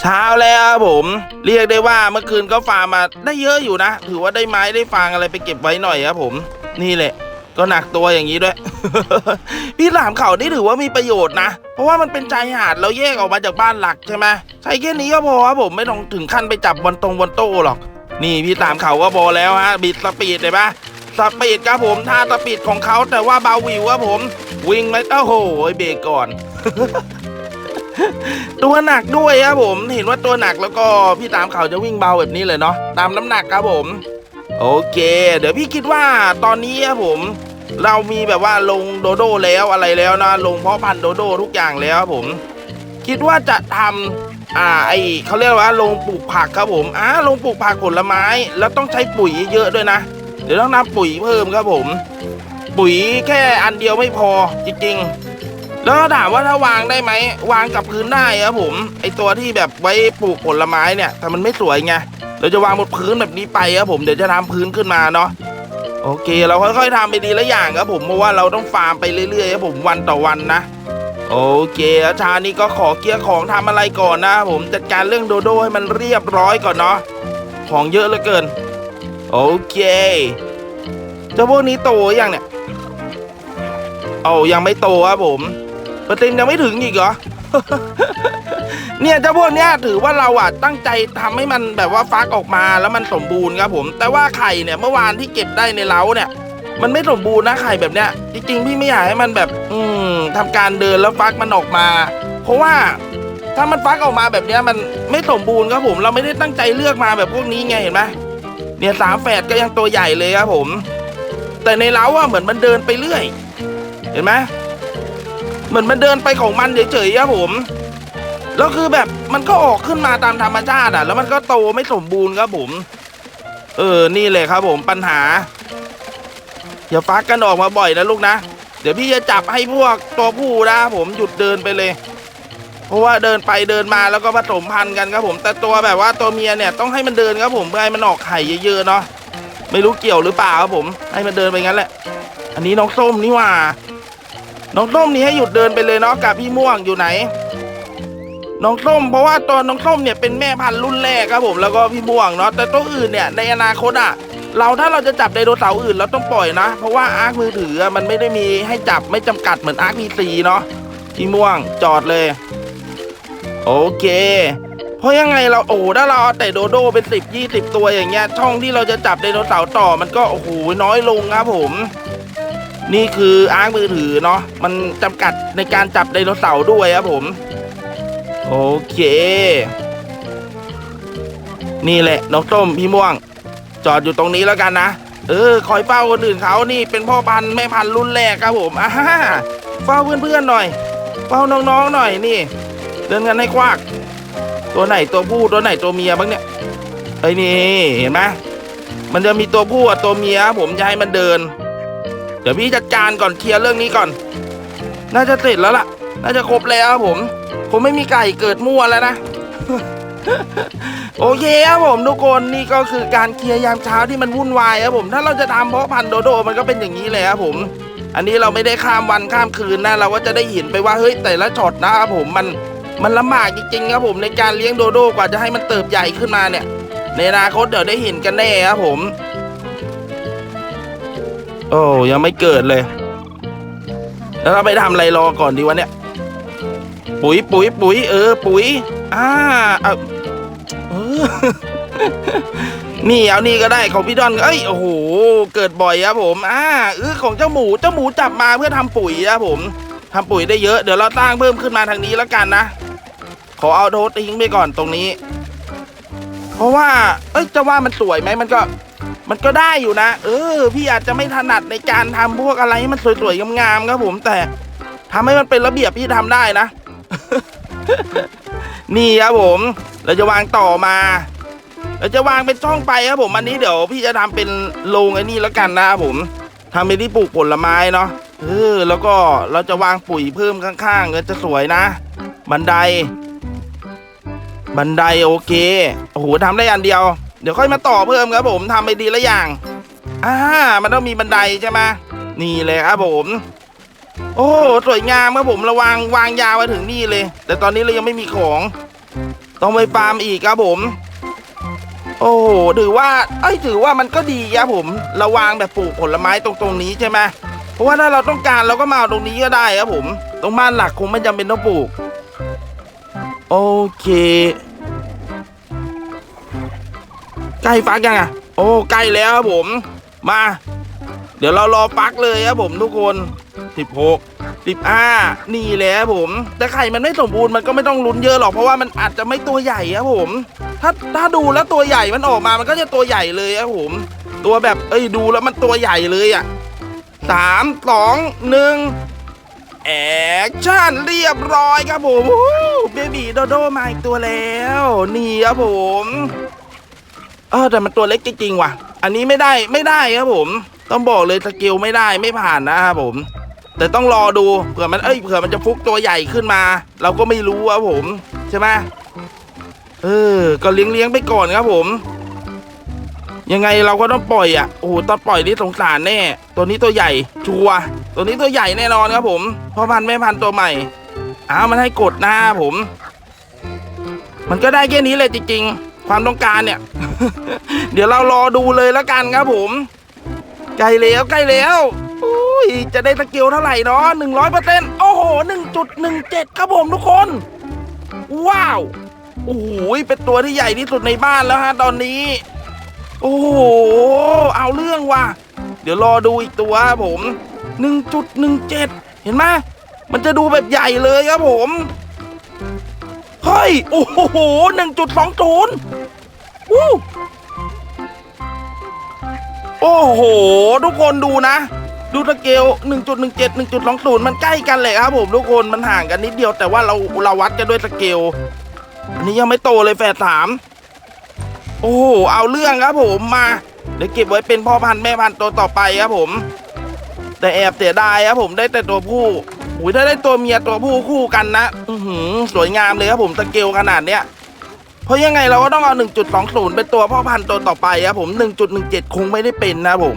เช้าแล้วครับผม เรียกได้ว่าเมื่อคืนก็ฟาร์มมาได้เยอะอยู่นะ ถือว่าได้ไม้ได้ฟางอะไรไปเก็บไว้หน่อยครับผม นี่แหละ ก็หนักตัวอย่างนี้ด้วย พี่หลามเขานี่ถือว่ามีประโยชน์นะ เพราะว่ามันเป็นชายหาดเราแยกออกมาจากบ้านหลักใช่ไหมใช้แค่นี้ก็พอครับผมไม่ต้องถึงขั้นไปจับบอลตรงบอลโต้หรอก นี่พี่ตามเขาก็พอแล้วฮะบิดสปีดเลยปะสปีดครับผมท่าสปีดของเขาแต่ว่าเบาวิวครับผม วิ่งไหมโอ้โหเบรกก่อน ตัวหนักด้วยครับผมเห็นว่าตัวหนักแล้วก็พี่ตามเขาจะวิ่งเบาแบบนี้เลยเนาะตามน้ำหนักครับผม โอเค เดี๋ยวพี่คิดว่าตอนนี้ครับผม เรามีแบบว่าลงโดโดแล้วอะไรแล้วนะลงเพาะพันธุ์โดโดทุกอย่างแล้วครับผม คิดว่าจะทำอ่าไอเขาเรียกว่าลงปลูกผักครับผมอ่าลงปลูกผักผลไม้ แล้วต้องใช้ปุ๋ยเยอะด้วยนะเดี๋ยวต้องนำปุ๋ยเพิ่มครับผม ปุ๋ยแค่อันเดียวไม่พอจริงๆ แล้วถามว่าถ้าวางได้ไหมวางกับพื้นได้ครับผม ไอตัวที่แบบไว้ปลูกผลไม้เนี่ยแต่มันไม่สวยไงเราจะวางบนพื้นแบบนี้ไปครับผมเดี๋ยวจะทำพื้นขึ้นมาเนาะโอเค เราค่อยๆทำไปดีละอย่างครับผมเพราะว่าเราต้องฟาร์มไปเรื่อยๆครับผมวันต่อวันนะโอเคอาชานี้ก็ขอเกียร์ของทำอะไรก่อนนะผมจัดการเรื่องโดโดให้มันเรียบร้อยก่อนเนาะของเยอะเหลือเกิน โอเคเจ้าพวกนี้โตยังเนี่ยเอายังไม่โตครับผม เปอร์เซ็นต์ยังไม่ถึงอีกเหรอ เนี่ยเจ้าพวกเนี้ยถือว่าเราอะตั้งใจทำให้มันแบบว่าฟักออกมาแล้วมันสมบูรณ์ครับผม แต่ว่าไข่เนี่ยเมื่อวานที่เก็บได้ในเล้าเนี่ยมันไม่สมบูรณ์นะไข่แบบเนี้ย จริงๆพี่ไม่อยากให้มันแบบ อืมทำการเดินแล้วฟักมันออกมา เพราะว่าถ้ามันฟักออกมาแบบเนี้ยมันไม่สมบูรณ์ครับผม เราไม่ได้ตั้งใจเลือกมาแบบพวกนี้ไงเห็นไหมเนี่ยสามแฝดก็ยังตัวใหญ่เลยครับผม แต่ในเล้าอะเหมือนมันเดินไปเรื่อย เห็นไหม เหมือนมันเดินไปของมันเฉยๆครับผมแล้วคือแบบมันก็ออกขึ้นมาตามธรรมชาติอะ แล้วมันก็โตไม่สมบูรณ์ครับผม เออนี่เลยครับผมปัญหาอย่าฟักกันออกมาบ่อยนะลูกนะ เดี๋ยวพี่จะจับให้พวกตัวผู้นะผมหยุดเดินไปเลย เพราะว่าเดินไปเดินมาแล้วก็ผสมพันธุ์กันครับผม แต่ตัวแบบว่าตัวเมียเนี่ยต้องให้มันเดินครับผมเพื่อให้มันออกไข่เยอะๆเนาะไม่รู้เกี่ยวหรือเปล่าครับผม ให้มันเดินไปงั้นแหละ อันนี้น้องส้มนี่ว่า น้องส้มนี่ให้หยุดเดินไปเลยเนาะกับพี่ม่วงอยู่ไหน น้องส้มเพราะว่าตัวน้องส้มเนี่ยเป็นแม่พันธุ์รุ่นแรกครับผมแล้วก็พี่ม่วงเนาะแต่ตัวอื่นเนี่ยในอนาคตอะเราถ้าเราจะจับไดโนเสาร์อื่นเราต้องปล่อยนะ เพราะว่าอาร์คมือถือมันไม่ได้มีให้จับไม่จำกัดเหมือนอาร์คพีซีเนาะพี่ม่วงจอดเลย โอเค เพราะยังไงเราโอ้ถ้าเราเอาแต่โดโดเป็นสิบยี่สิบตัวอย่างเงี้ยช่องที่เราจะจับไดโนเสาร์ต่อมันก็โอ้โหน้อยลงครับผม นี่คืออาร์คมือถือเนาะมันจำกัดในการจับไดโนเสาร์ด้วยครับผม โอเค นี่แหละน้องต้มพี่ม่วง จอดอยู่ตรงนี้แล้วกันนะ เออ คอยเฝ้าคนอื่นเขานี่เป็นพ่อพันธุ์แม่พันธุ์รุ่นแรกครับผมอ่าเฝ้าเพื่อนๆหน่อย เฝ้าน้องๆหน่อยนี่ เดินกันให้ควักตัวไหนตัวผู้ตัวไหนตัวเมียบ้างเนี่ยไอ้นี่เห็นไหมมันจะมีตัวผู้กับตัวเมียผมจะให้มันเดิน ดี๋ยวพี่จัดการก่อนเคลียร์เรื่องนี้ก่อน น่าจะเสร็จแล้วล่ะ น่าจะครบแล้วครับผม ผมไม่มีไก่เกิดมั่วแล้วนะ โอเคครับผมทุกคนนี่ก็คือการเคลียร์ยามเช้าที่มันวุ่นวายครับผม ถ้าเราจะทำเพาะพันธุ์โดโดมันก็เป็นอย่างนี้เลยครับผม อันนี้เราไม่ได้ข้ามวันข้ามคืนนะ เราก็จะได้เห็นไปว่าเฮ้ยแต่ละช็อตนะครับผมมันมันลำบากจริงๆครับผมในการเลี้ยงโดโดกว่าจะให้มันเติบใหญ่ขึ้นมาเนี่ย ในอนาคตเดี๋ยวได้เห็นกันแน่ครับผม โอ้ยังไม่เกิดเลย แล้วเราไปทำอะไรรอก่อนดีวะเนี่ย ปุ๋ยปุ๋ยปุ๋ยเออ ปุ๋ยอ่าเอาเออ นี่เอานี่ก็ได้ของพี่ดอนเอ้ยโอ้โหเกิดบ่อยครับผมอ่าเออของเจ้าหมูเจ้าหมูจับมาเพื่อทำปุ๋ยครับผมทำปุ๋ยได้เยอะเดี๋ยวเราตั้งเพิ่มขึ้นมาทางนี้แล้วกันนะขอเอาโทษทิ้งไปก่อนตรงนี้ เพราะว่า เอ้ยจะว่ามันสวยไหมมันก็ มันก็ได้อยู่นะ เออ พี่อาจจะไม่ถนัดในการทำพวกอะไรให้มันสวยๆงามๆครับผมแต่ทำให้มันเป็นระเบียบพี่ทำได้นะ นี่ครับผม เราจะวางต่อมาเราจะวางเป็นช่องไปครับผมอันนี้เดี๋ยว พี่จะทำเป็นโรงไอ้นี่แล้วกันนะครับผมทำเป็นที่ปลูกผลไม้เนาะเออแล้วก็เราจะวางปุ๋ยเพิ่มข้างๆก็จะสวยนะ บันได บันไดโอเคโอ้โหทำได้อันเดียว ดี๋ยวค่อยมาต่อเพิ่มครับผมทำไปดีละอย่างอ่ามันต้องมีบันไดใช่ไหมนี่เลยครับผม โอ้สวยงามครับผมระวางวางยาวมาถึงนี่เลย แต่ตอนนี้เรายังไม่มีของ ต้องไปฟาร์มอีกครับผม โอ้ถือว่าเอ้ยถือว่ามันก็ดีครับผมราวางแบบปลูกผลไม้ตรงตรงนี้ใช่ไหมเพราะว่าถ้าเราต้องการเราก็มาเอาตรงนี้ก็ได้ครับผม ตรงบ้านหลักคงไม่จำเป็นต้องปลูก โอเค ใกล้ฟักยังอะ โอ้ใกล้แล้วครับผม มา เดี๋ยวเรารอฟักเลยครับผมทุกคนสิบหกสิบห้านี่แหละครับผม แต่ไข่มันไม่สมบูรณ์มันก็ไม่ต้องลุ้นเยอะหรอกเพราะว่ามันอาจจะไม่ตัวใหญ่ครับผม ถ้าถ้าดูแล้วตัวใหญ่มันออกมามันก็จะตัวใหญ่เลยครับผม ตัวแบบเอ้ยดูแล้วมันตัวใหญ่เลยอะสามสองหนึ่งแอคชั่นเรียบร้อยครับผมเบบีโดโดมาอีกตัวแล้ว นี่ครับผม เออแต่มันตัวเล็กจริงๆว่ะ อันนี้ไม่ได้ไม่ได้ครับผม ต้องบอกเลยสกิลไม่ได้ไม่ผ่านนะครับผม แต่ต้องรอดูเผื่อมันเอ้ยเผื่อมันจะฟุกตัวใหญ่ขึ้นมา เราก็ไม่รู้ครับผมใช่ไหมเออ ก็เลี้ยงเลี้ยงไปก่อนครับผมยังไงเราก็ต้องปล่อยอะ โอ้โห ตอนปล่อยนี่สงสารแน่ ตัวนี้ตัวใหญ่ ชัวร์ตัวนี้ตัวใหญ่แน่นอนครับผม พ่อพันธุ์แม่พันธุ์ตัวใหม่ อ้าว มันให้กดหน้าผม มันก็ได้แค่นี้เลยจริงๆ ความต้องการเนี่ย เดี๋ยวเรารอดูเลยแล้วกันครับผม ใกล้แล้วใกล้แล้วอุ้ยจะได้สกิลเท่าไหร่เนาะหนึ่งร้อยเปอร์เซ็นต์โอ้โหหนึ่งจุดหนึ่งเจ็ดครับผมทุกคน ว้าวโอ้โหเป็นตัวที่ใหญ่ที่สุดในบ้านแล้วฮะตอนนี้ โอ้โหเอาเรื่องว่ะ เดี๋ยวรอดูอีกตัวครับผมหนึ่งจุดหนึ่งเจ็ดเห็นไหมมันจะดูแบบใหญ่เลยครับผม เฮ้ย โอ้โหหนึ่งจุดสองศูนย์วู้โอ้โห ทุกคนดูนะ ดูสเกล1.17 1.20 มันใกล้กันเลยครับผมทุกคนมันห่างกันนิดเดียว แต่ว่าเราเราวัดกันด้วยสเกลอันนี้ยังไม่โตเลยแฝดสามโอ้โหเอาเรื่องครับผมมา เดี๋ยวเก็บไว้เป็นพ่อพันธุ์แม่พันธุ์ตัวต่อไปครับผม แต่แอบเสียดายครับผมได้แต่ตัวผู้ อุ้ยถ้าได้ตัวเมียตัวผู้คู่กันนะอือหือสวยงามเลยครับผมสเกลขนาดเนี้ยเพราะยังไงเราก็ต้องเอา 1.20 เป็นตัวพ่อพันธุ์ตัวต่อไปครับผม 1.17 คงไม่ได้เป็นนะผม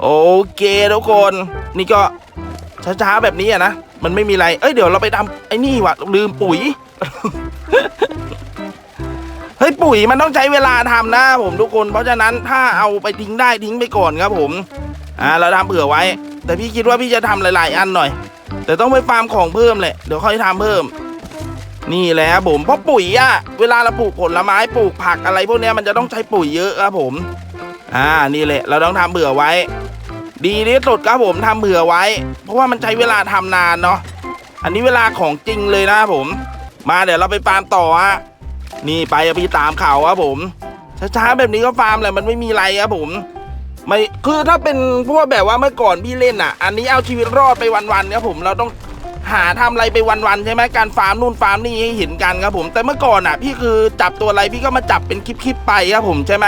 โอเคทุกคน นี่ก็ช้าๆแบบนี้อะนะ มันไม่มีอะไร เอ้ยเดี๋ยวเราไปทำไอ้นี่วะลืมปุ๋ย เฮ้ยปุ๋ยมันต้องใช้เวลาทำนะผมทุกคน เพราะฉะนั้นถ้าเอาไปทิ้งได้ทิ้งไปก่อนครับผม อ่าเราทำเผื่อไว้ แต่พี่คิดว่าพี่จะทำหลาย ๆ อันหน่อย แต่ต้องไปฟาร์มของเพิ่มแหละเดี๋ยวค่อยทำเพิ่ม นี่แหละผมเพราะปุ๋ยอะเวลาเราปลูกผลไม้ปลูกผักอะไรพวกนี้มันจะต้องใช้ปุ๋ยเยอะครับผม อ่านี่แหละ เราต้องทำเผื่อไว้ ดีที่สุดครับผมทำเผื่อไว้ เพราะว่ามันใช้เวลาทำนานเนาะอันนี้เวลาของจริงเลยนะครับผม มาเดี๋ยวเราไปฟาร์มต่อฮะนี่ไปพี่ตามเขาครับผมช้าๆแบบนี้ก็ฟาร์มแหละมันไม่มีไรครับผม ไม่คือถ้าเป็นพวกแบบว่าเมื่อก่อนพี่เล่นอะ อันนี้เอาชีวิตรอดไปวันๆครับผมเราต้องหาทำอะไรไปวันๆใช่ไหมการฟาร์มนู่นฟาร์มนี่ให้เห็นกันครับผม แต่เมื่อก่อนอะ พี่คือจับตัวอะไรพี่ก็มาจับเป็นคลิปๆไปครับผมใช่ไหม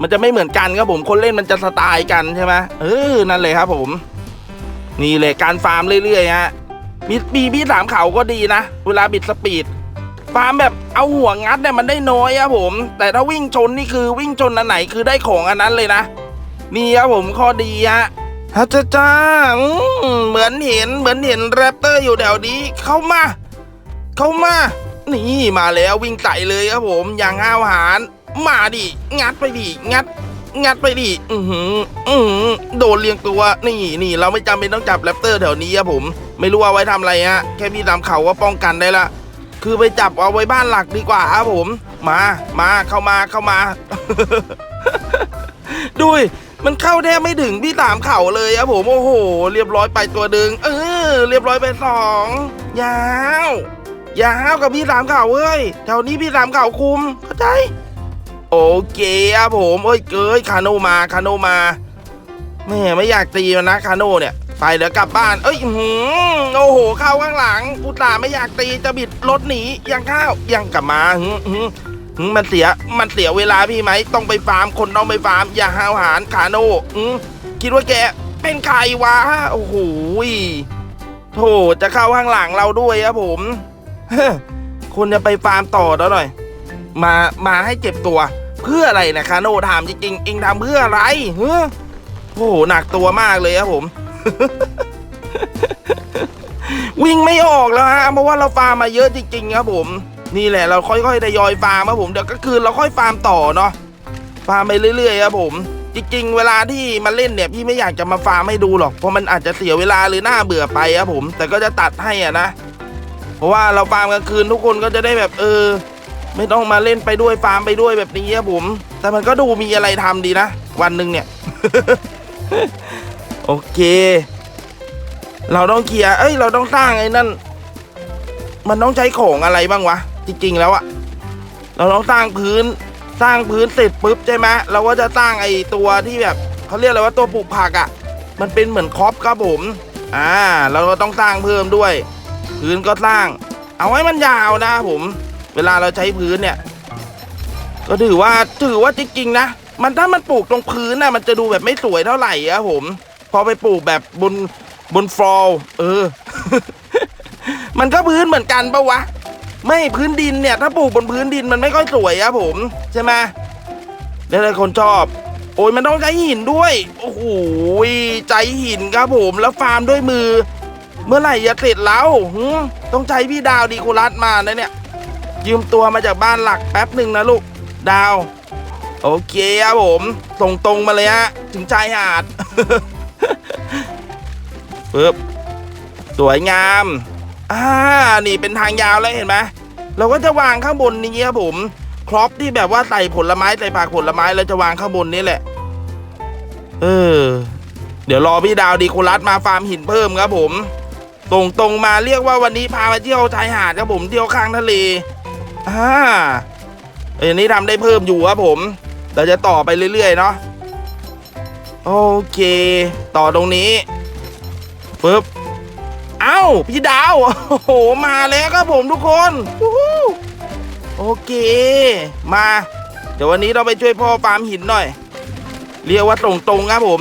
มันจะไม่เหมือนกันครับผมคนเล่นมันจะสไตล์กันใช่ไหมเออนั่นเลยครับผม นี่เลยการฟาร์มเรื่อยๆฮะมีปีพี่สามเขาก็ดีนะเวลาบิดสปีดฟาร์มแบบเอาหัวงัดเนี่ยมันได้น้อยครับผม แต่ถ้าวิ่งชนนี่คือวิ่งชนอันไหนคือได้ของอันนั้นเลยนะ นี่ครับผมข้อดีฮะฮัจจ้าเหมือนเห็นเหมือนเห็นแรปเตอร์อยู่แถวนี้เข้ามา เข้ามา นี่มาแล้ววิ่งไต่เลยครับผมอย่างห้าวหาญมาดิงัดไปดิงัด งัดไปดิอือหืออือหือโดนเรียงตัวนี่นี่เราไม่จำเป็นต้องจับแรปเตอร์แถวนี้ครับผม ไม่รู้เอาไว้ทำอะไรฮะแค่พี่ตามเขาก็ป้องกันได้ละคือไปจับเอาไว้บ้านหลักดีกว่าครับผม มามาเข้ามาเข้ามาดูดิ มันเข้าแทบไม่ถึงพี่สามเข่าเลยครับผมโอ้โห เรียบร้อยไปตัวดึง เออ เรียบร้อยไปสองยาว ยาวกับพี่สามเข่าเว้ยแถวนี้พี่สามเข่าคุมเข้าใจ โอเคครับผมเอ้ยเกยคาโนมาคาโนมาแม่ไม่อยากตีมันนะคาโนเนี่ยไปเดี๋ยวกลับบ้าน เอ้ยหือโอ้โห เข้าข้างหลังอุตส่าห์ไม่อยากตีจะบิดรถหนียังข้าวยังกลับมาหือหือ มันเสียมันเสียเวลาพี่ไหมต้องไปฟาร์มคนต้องไปฟาร์ม อย่าห้าวหาญคาโนอือคิดว่าแกเป็นใครวะโอ้โหโธ่จะเข้าข้างหลังเราด้วยครับผมคุณจะไปฟาร์มต่อแล้วหน่อย มามาให้เจ็บตัว เพื่ออะไรนะคาโนถามจริงๆเองทำเพื่ออะไรเฮ้อโอ้โหหนักตัวมากเลยครับผม วิ่งไม่ออกแล้วฮะเพราะว่าเราฟาร์มมาเยอะจริงๆครับผม นี่แหละเราค่อยๆทยอยฟาร์มครับผมเดี๋ยวก็คือเราค่อยฟาร์มต่อเนาะฟาร์มไปเรื่อยๆครับผมจริงๆ เวลาที่มาเล่นเนี่ยพี่ไม่อยากจะมาฟาร์มให้ดูหรอกเพราะมันอาจจะเสียเวลาหรือหน้าเบื่อไปครับผม แต่ก็จะตัดให้อะนะ เพราะว่าเราฟาร์มกลางคืนทุกคนก็จะได้แบบเออ ไม่ต้องมาเล่นไปด้วยฟาร์มไปด้วยแบบนี้ครับผม แต่มันก็ดูมีอะไรทำดีนะ วันหนึ่งเนี่ย โอเค เราต้องเคลียร์เอ้ย เราต้องสร้างไอ้นั่น มันต้องใช้ของอะไรบ้างวะ จริง ๆ แล้วอะเราต้องสร้างพื้นสร้างพื้นเสร็จปุ๊บใช่ไหมเราก็จะสร้างไอ้ตัวที่แบบเขาเรียกอะไรว่าตัวปลูกผักอะมันเป็นเหมือนครอปครับผมอ่าเราก็ต้องสร้างเพิ่มด้วย พื้นก็สร้าง เอาไว้มันยาวนะผม เวลาเราใช้พื้นเนี่ย ก็ถือว่าถือว่าจริงๆนะมันถ้ามันปลูกตรงพื้นน่ะมันจะดูแบบไม่สวยเท่าไหร่อะผม พอไปปลูกแบบบนบนฟลอร์เออ มันก็พื้นเหมือนกันปะวะ ไม่พื้นดินเนี่ย ถ้าปลูกบนพื้นดินมันไม่ค่อยสวยอะผมใช่ไหมหลายคนชอบ โอ้ยมันต้องใช้หินด้วย โอ้โหใจหินครับผมแล้วฟาร์มด้วยมือ เมื่อไหร่จะเสร็จแล้วต้องใช้พี่ดาวดีคูลัสมานะเนี่ย ยืมตัวมาจากบ้านหลักแป๊บหนึ่งนะลูกดาว โอเคครับผมส่งตรงมาเลยฮะถึงชายหาดปึ๊บสวยงาม อ่านี่เป็นทางยาวแล้วเห็นไหมเราก็จะวางข้างบนนี้ครับผมครอปที่แบบว่าใส่ผลไม้ใส่ผักผลไม้เราจะวางข้างบนนี้แหละ เออ เดี๋ยวรอพี่ดาวดีโคลัสมาฟาร์มหินเพิ่มครับผม ตรงตรงๆมาเรียกว่าวันนี้พามาเที่ยวชายหาดครับผมเที่ยวข้างทะเลอ่าเอันนี้ทำได้เพิ่มอยู่ครับผม เราจะต่อไปเรื่อยๆเนาะโอเค ต่อตรงนี้ปึ๊บ เอ้าพี่ดาวโอ้โหมาแล้วครับผมทุกคนโอเค มา เดี๋ยววันนี้เราไปช่วยพ่อฟาร์มหินหน่อย เรียกว่าตรงๆครับผม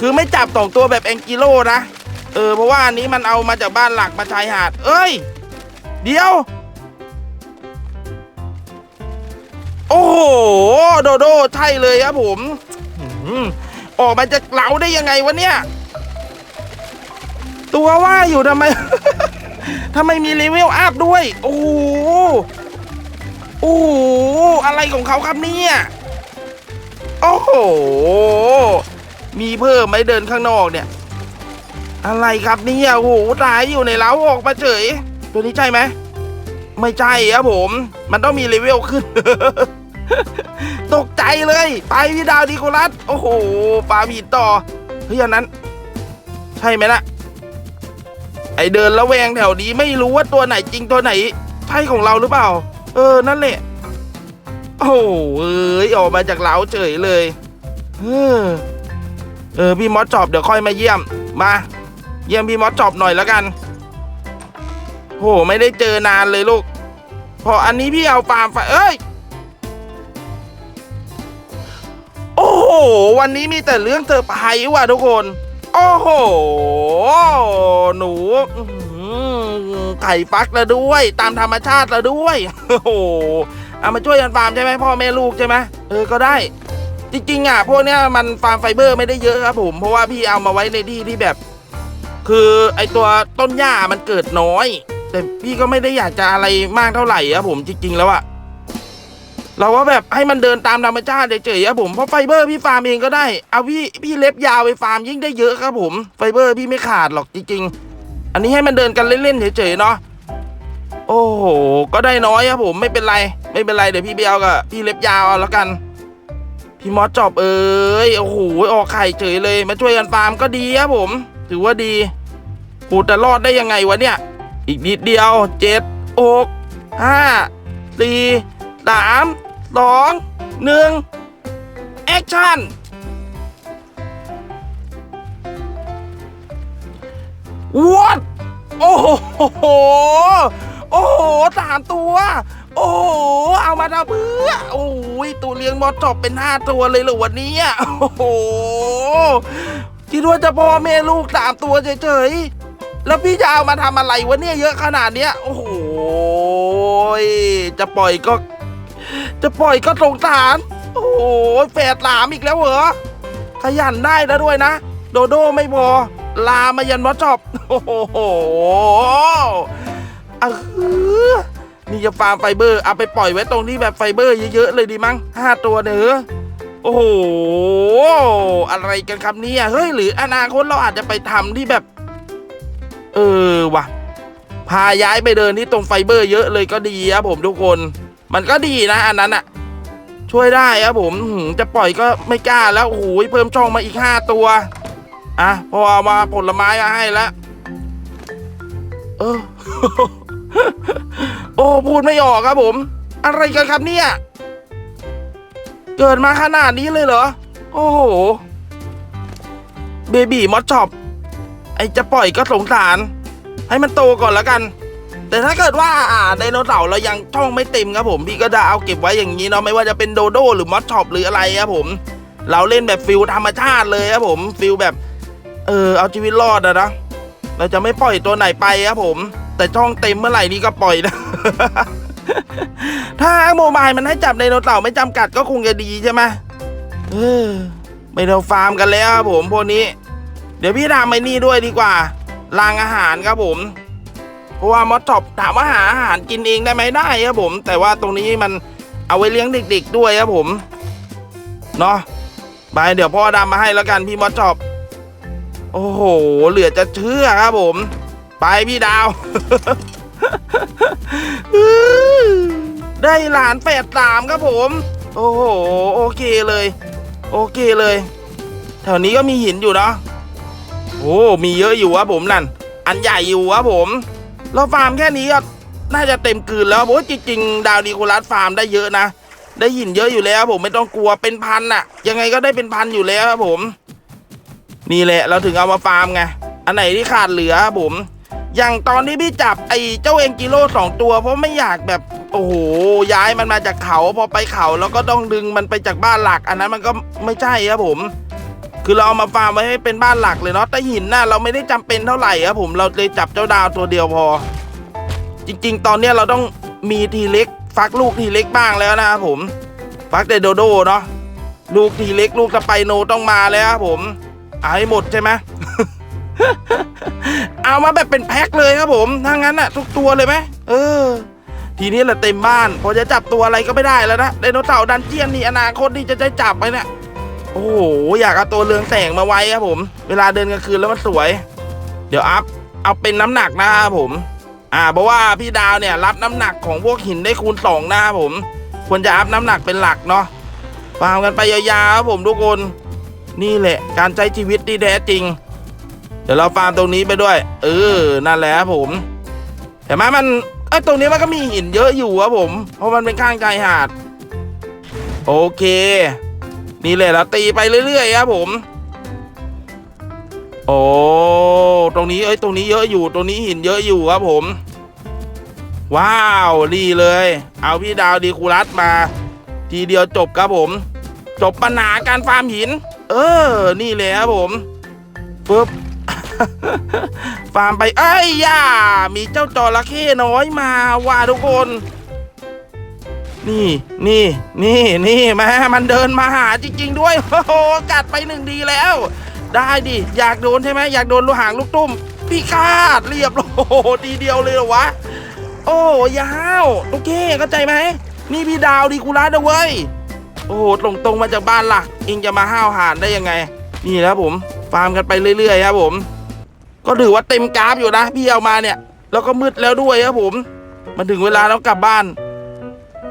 คือไม่จับสองตัวแบบแองกิโลนะเออเพราะว่าอันนี้มันเอามาจากบ้านหลักมาชายหาด เอ้ย เดี๋ยว โอ้โหโดโดใช่เลยครับผมอ๋อหือออกมาจากเหลาได้ยังไงวะเนี่ย ตัวว่าอยู่ทำไม ทำไมมีเลเวลอัพด้วย โอ้โห โอ้โห อะไรของเขาครับเนี่ย โอ้โห มีเพิ่มไหมเดินข้างนอกเนี่ย อะไรครับเนี่ยโอ้โหตายอยู่ในเล้าออกมาเฉย ตัวนี้ใช่ไหม ไม่ใช่ครับผม มันต้องมีเลเวลขึ้น ตกใจเลย ไปพี่ดาวดีโคลัส โอ้โห ปาผิดต่อ เฮ้ยอันนั้น ใช่ไหมล่ะ ไอเดินแล้วแวงแถวนี้ไม่รู้ว่าตัวไหนจริงตัวไหนใช่ของเราหรือเปล่า เออนั่นแหละ โอ้เอ้ยออกมาจากเล้าเฉยเลย เออเออพี่มอสจอบเดี๋ยวค่อยมาเยี่ยมมา เยี่ยมพี่มอสจอบหน่อยแล้วกันโหไม่ได้เจอนานเลยลูก พออันนี้พี่เอาฟาร์มไฟเอ้ยโอ้โหวันนี้มีแต่เรื่องเซอร์ไพรส์ว่ะทุกคน โอ้โห หนูไข่ฟักแล้วด้วย ตามธรรมชาติแล้วด้วย โอ้โหเอามาช่วยกันฟาร์มใช่ไหมพ่อแม่ลูกใช่ไหมเออก็ได้ จริงๆอะพวกเนี้ยมันฟาร์มไฟเบอร์ไม่ได้เยอะครับผม เพราะว่าพี่เอามาไว้ในที่ที่แบบ คือไอตัวต้นหญ้ามันเกิดน้อย แต่พี่ก็ไม่ได้อยากจะอะไรมากเท่าไหร่ครับผมจริง ๆ แล้วอะ เราว่าแบบให้มันเดินตามธรรมชาติเฉยๆครับผมเพราะไฟเบอร์พี่ฟาร์มเองก็ได้เอาพี่พี่เล็บยาวไปฟาร์มยิ่งได้เยอะครับผมไฟเบอร์พี่ไม่ขาดหรอกจริงๆ อันนี้ให้มันเดินกันเล่นๆเฉยๆเนาะโอ้โหก็ได้น้อยครับผมไม่เป็นไร ไม่เป็นไรเดี๋ยวพี่เบียวกับพี่เล็บยาวเอาแล้วกันพี่มอสจอบเอ้ยโอ้โหออกไข่เฉยเลย มาช่วยกันฟาร์มก็ดีครับผม ถือว่าดีโหแต่รอดได้ยังไงวะเนี่ย อีกนิดเดียวเจ็ดหกห้าสี่สาม สองหนึ่งแอคชั่นวัดโอ้โห โอ้โหสามตัว โอ้โห เอามาทำเพื่อ โอ้ยตัวเลี้ยงมอสจบเป็นห้าตัวเลยเหรอวันนี้อะโอ้โห คิดว่าจะพ่อแม่ลูกสามตัวเฉยๆ แล้วพี่จะเอามาทำอะไรวะเนี่ยเยอะขนาดเนี้ย โอ้โห จะปล่อยก็ จะปล่อยก็สงสาร โอ้โหแฝดหลามอีกแล้วเหรอ ขยันได้แล้วด้วยนะ โดโดไม่พอ ลามายันมอจอบโอ้โหเออนี่จะฟาร์มไฟเบอร์ เอาไปปล่อยไว้ตรงที่แบบไฟเบอร์เยอะๆเลยดีมั้งห้าตัวเนื้อโอ้โห อะไรกันครับเนี่ย เฮ้ย หรืออนาคตเราอาจจะไปทำที่แบบ เออว่ะ พาย้ายไปเดินที่ตรงไฟเบอร์เยอะเลยก็ดีครับผมทุกคน มันก็ดีนะอันนั้นอะช่วยได้ครับผมจะปล่อยก็ไม่กล้าแล้วโอ้โหเพิ่มช่องมาอีกห้าตัว อะพอเอามาผลไม้มาให้แล้วเออ โอ้พูดไม่ออกครับผม อะไรกันครับเนี่ย เกิดมาขนาดนี้เลยเหรอ โอ้โหเบบี้มอสช็อปไอจะปล่อยก็สงสาร ให้มันโตก่อนแล้วกัน แต่ถ้าเกิดว่าอ่าไดโนเสาร์เรายังช่องไม่เต็มครับผมพี่ก็จะเอาเก็บไว้อย่างนี้เนาะไม่ว่าจะเป็นโดโดหรือมอสช็อปหรืออะไรครับผมเราเล่นแบบฟิลธรรมชาติเลยครับผมฟิลแบบ เออเอาชีวิตรอดอะนะเราจะไม่ปล่อยตัวไหนไปครับผม แต่ช่องเต็มเมื่อไหร่นี่ก็ปล่อยนะถ้าโมบายมันให้จับไดโนเสาร์ไม่จำกัดก็คงจะดีใช่ไหมเออไม่ต้องฟาร์มกันแล้วครับผมพวกนี้ เดี๋ยวพี่ทำไอ้นี่ด้วยดีกว่า รางอาหารครับผม เพราะว่ามอสท็อปถามว่าหาอาหารกินเองได้ไหมได้ครับผม แต่ว่าตรงนี้มันเอาไว้เลี้ยงเด็ก ๆ ด้วยครับผมเนาะไปเดี๋ยวพ่อดำมาให้แล้วกันพี่มอสท็อปโอ้โห เหลือจะเชื่อครับผม ไปพี่ดาว ได้หลานแฝดสามครับผม โอ้โห โอเคเลย โอเคเลย แถวนี้ก็มีหินอยู่เนาะโอ้มีเยอะอยู่ครับผมนั่น อันใหญ่อยู่ครับผม เราฟาร์มแค่นี้ก็น่าจะเต็มกลืนแล้วเพราะจริงๆดาวดีโคลัสฟาร์มได้เยอะนะ ได้หินเยอะอยู่แล้วผมไม่ต้องกลัวเป็นพันอะยังไงก็ได้เป็นพันอยู่แล้วครับผม นี่แหละเราถึงเอามาฟาร์มไงอันไหนที่ขาดเหลือครับผม อย่างตอนที่พี่จับไอ้เจ้าเอ็นกิโลสองตัว เพราะไม่อยากแบบโอ้โหย้ายมันมาจากเขาพอไปเขาแล้วก็ต้องดึงมันไปจากบ้านหลัก อันนั้นมันก็ไม่ใช่ครับผม คือเราเอามาฟาร์มไว้ให้เป็นบ้านหลักเลยเนาะแต่หินน่ะเราไม่ได้จำเป็นเท่าไหร่ครับผมเราเลยจับเจ้าดาวตัวเดียวพอ จริง ๆ ตอนเนี้ยเราต้องมีทีเล็กฟักลูกทีเล็กบ้างแล้วนะครับผม ฟักเดโดโดเนาะลูกทีเล็กลูกสไปโนต้องมาแล้วครับผมเอาให้หมดใช่ไหมเอามาแบบเป็นแพ็คเลยครับผมถ้างั้นน่ะทุกตัวเลยไหมเออ ทีนี้แหละเต็มบ้าน พอจะจับตัวอะไรก็ไม่ได้แล้วนะไดโนเสาร์ดันเจียนนี่อนาคตนี่จะได้จับไหมเนี่ย โอ้โหอยากเอาตัวเรืองแสงมาไว้ครับผม เวลาเดินกลางคืนแล้วมันสวย เดี๋ยวอัพเอาเป็นน้ำหนักนะครับผม อ่าเพราะว่าพี่ดาวเนี่ยรับน้ำหนักของพวกหินได้คูณสองนะครับผม ควรจะอัพน้ำหนักเป็นหลักเนาะฟาร์มกันไปยาวๆครับผมทุกคนนี่แหละ การใช้ชีวิตที่แท้จริง เดี๋ยวเราฟาร์มตรงนี้ไปด้วย เออนั่นแหละครับผมเห็นไหมมันเอ้ตรงนี้มันก็มีหินเยอะอยู่ครับผม เพราะมันเป็นข้างชายหาด โอเค นี่แหละเราตีไปเรื่อยๆครับผมโอ้ตรงนี้เอ้ยตรงนี้เยอะอยู่ตรงนี้หินเยอะอยู่ครับผม ว้าวนี่เลย เอาพี่ดาวดีคูรัสมา ทีเดียวจบครับผม จบปัญหาการฟาร์มหิน เออ นี่เลยครับผมปึ๊บฟาร์มไปเอ้ยย่ามีเจ้าจระเข้น้อยมาว่าทุกคน นี่ นี่ นี่ นี่แม่มันเดินมาหาจริง ๆ ด้วย โอ้โห กัดไปหนึ่งดีแล้ว ได้ดิ อยากโดนใช่ไหม อยากโดนลูกหางลูกตุ้ม พี่คาดเรียบ โอ้โหทีเดียวเลยเหรอวะ โอ้ยาวโอเคเข้าใจไหม นี่พี่ดาวดีคูรัสนะเว้ย โอ้โห ตรงตรงๆมาจากบ้านหลักเองจะมาห้าวหาญได้ยังไง นี่แล้วผม ฟาร์มกันไปเรื่อยๆครับผม ก็ถือว่าเต็มกราฟอยู่นะ พี่เอามาเนี่ย แล้วก็มืดแล้วด้วยครับผม มันถึงเวลาแล้วกลับบ้าน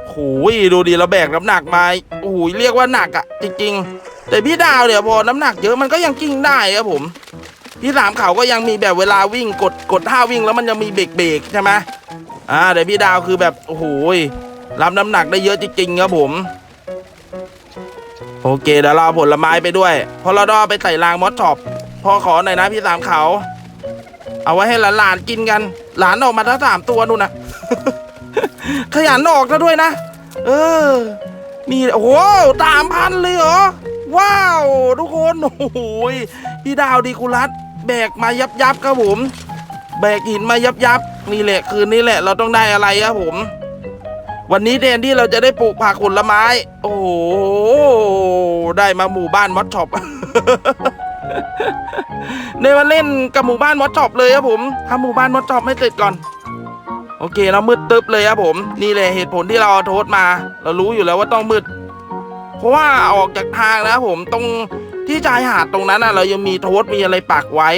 โอ้ยดูดีเราแบกน้ำหนักมาโอ้ยเรียกว่าหนักอะจริง ๆ แต่พี่ดาวเนี่ยพอน้ำหนักเยอะมันก็ยังกิ้งได้ครับผม พี่สามเขาก็ยังมีแบบเวลาวิ่งกดกดท่าวิ่งแล้วมันยังมีเบรกเบรกใช่ไหมอ่าแต่พี่ดาวคือแบบโอ้โหรับน้ำหนักได้เยอะจริงๆครับผม โอเคเดี๋ยวเราผลไม้ไปด้วยพราะเราต้อไปใส่รางมอสช็อปพ่อขอหน่อยนะพี่สามเขา เอาไว้ให้หลานๆกินกัน หลานออกมาทั้งสามตัวนู่นนะ ขยันออกซะด้วยนะ เออ นี่โอ้โหสามพันเลยเหรอ ว้าว ทุกคน โอ้โหพี่ดาวดีคุรัสแบกมายับยับครับผม แบกหินมายับยับนี่แหละคืนนี้แหละ เราต้องได้อะไรครับผม วันนี้แทนที่เราจะได้ปลูกผักผลไม้ โอ้โห ได้มาหมู่บ้านมอสช็อปในวันเล่นกับหมู่บ้านมอสช็อปเลยครับผมทำหมู่บ้านมอสช็อปให้เสร็จก่อน โอเคเรามืดตึ๊บเลยครับผมนี่เลยเหตุผลที่เราเอาโทษมา เรารู้อยู่แล้วว่าต้องมืด เพราะว่าออกจากทางนะครับผมตรงที่ชายหาดตรงนั้นอะ เรายังมีโทษมีอะไรปักไว้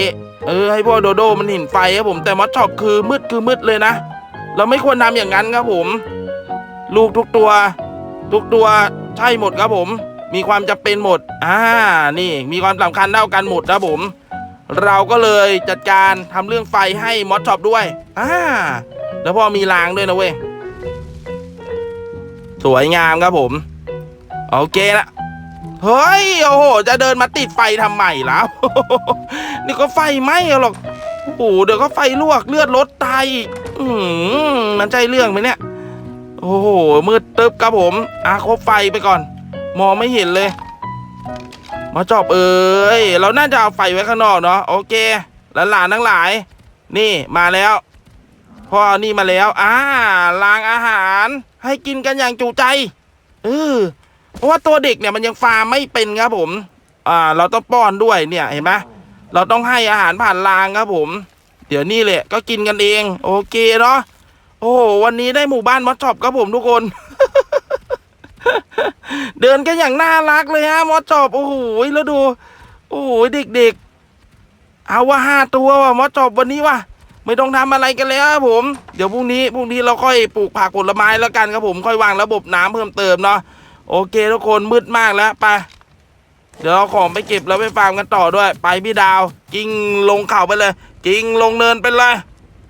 เออให้พวกโดโดมันเห็นไฟครับผมแต่มอสช็อปคือมืดคือมืดเลยนะ เราไม่ควรทำอย่างนั้นครับผม ลูกทุกตัว ทุกตัวใช่หมดครับผม มีความจำเป็นหมดอ่านี่มีความสำคัญเท่ากันหมดนะผม เราก็เลยจัดการทำเรื่องไฟให้มอสช็อปด้วยอ่า แล้วพอมีรางด้วยนะเว้ย สวยงามครับผม โอเคละเฮ้ย โอ้โห จะเดินมาติดไฟทำไมแล้ว นี่ก็ไฟไหม้หรอกโอ้โหเดี๋ยวก็ไฟลวกเลือดรถตายอีกอืมมันใจเรื่องไหมเนี่ย โอ้โห มืดตึ๊บครับผมอะคบไฟไปก่อน มองไม่เห็นเลย มาจอบเอ้ย เราน่าจะเอาไฟไว้ข้างนอกเนาะ โอเค หลานๆทั้งหลาย นี่มาแล้ว พ่อนี่มาแล้ว อ่าล้างอาหาร ให้กินกันอย่างจุใจเออเพราะว่าตัวเด็กเนี่ยมันยังฟาร์มไม่เป็นครับผม อ่า เราต้องป้อนด้วยเนี่ยเห็นไหมเราต้องให้อาหารผ่านรางครับผม เดี๋ยวนี่แหละก็กินกันเอง โอเคเนาะโอ้โหวันนี้ได้หมู่บ้านมอสช็อปครับผมทุกคน เดินกันอย่างน่ารักเลยฮะมอสช็อปโอ้โหแล้วดู โอ้โหเด็กๆ เอาว่าห้าตัวว่ะมอสช็อปวันนี้ว่ะ ไม่ต้องทำอะไรกันแล้วครับผม เดี๋ยวพรุ่งนี้พรุ่งนี้เราค่อยปลูกผักผลไม้แล้วกันครับผมค่อยวางระบบน้ำเพิ่มเติมเนาะโอเคทุกคนมืดมากแล้วไปเดี๋ยวเราของไปเก็บแล้วไปฟาร์มกันต่อด้วย ไปพี่ดาว กิ้งลงเขาไปเลย กิ้งลงเนินไปเลย